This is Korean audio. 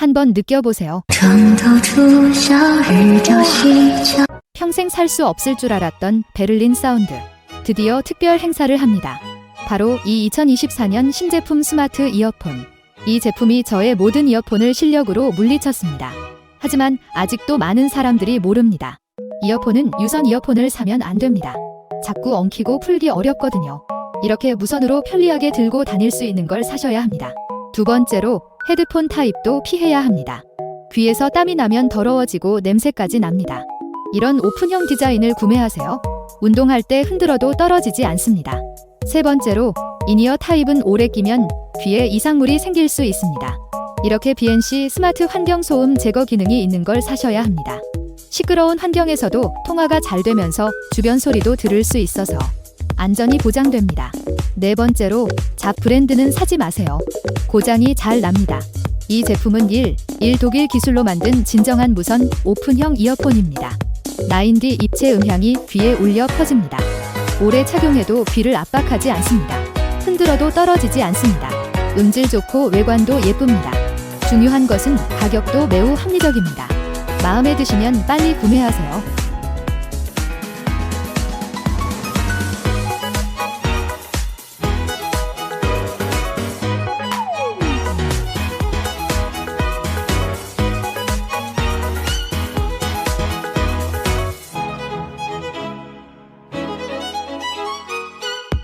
한번 느껴보세요. 평생 살 수 없을 줄 알았던 베를린 사운드. 드디어 특별 행사를 합니다. 바로 이 2024년 신제품 스마트 이어폰. 이 제품이 저의 모든 이어폰을 실력으로 물리쳤습니다. 하지만 아직도 많은 사람들이 모릅니다. 이어폰은 유선 이어폰을 사면 안 됩니다. 자꾸 엉키고 풀기 어렵거든요. 이렇게 무선으로 편리하게 들고 다닐 수 있는 걸 사셔야 합니다. 두 번째로 헤드폰 타입도 피해야 합니다. 귀에서 땀이 나면 더러워지고 냄새까지 납니다. 이런 오픈형 디자인을 구매하세요. 운동할 때 흔들어도 떨어지지 않습니다. 세 번째로 이니어 타입은 오래 끼면 귀에 이상물이 생길 수 있습니다. 이렇게 BNC 스마트 환경 소음 제거 기능이 있는 걸 사셔야 합니다. 시끄러운 환경에서도 통화가 잘 되면서 주변 소리도 들을 수 있어서 안전이 보장됩니다. 네 번째로 잡 브랜드는 사지 마세요. 고장이 잘 납니다. 이 제품은 1, 1 독일 기술로 만든 진정한 무선 오픈형 이어폰입니다. 9D 입체 음향이 귀에 울려 퍼집니다. 오래 착용해도 귀를 압박하지 않습니다. 흔들어도 떨어지지 않습니다. 음질 좋고 외관도 예쁩니다. 중요한 것은 가격도 매우 합리적입니다. 마음에 드시면 빨리 구매하세요.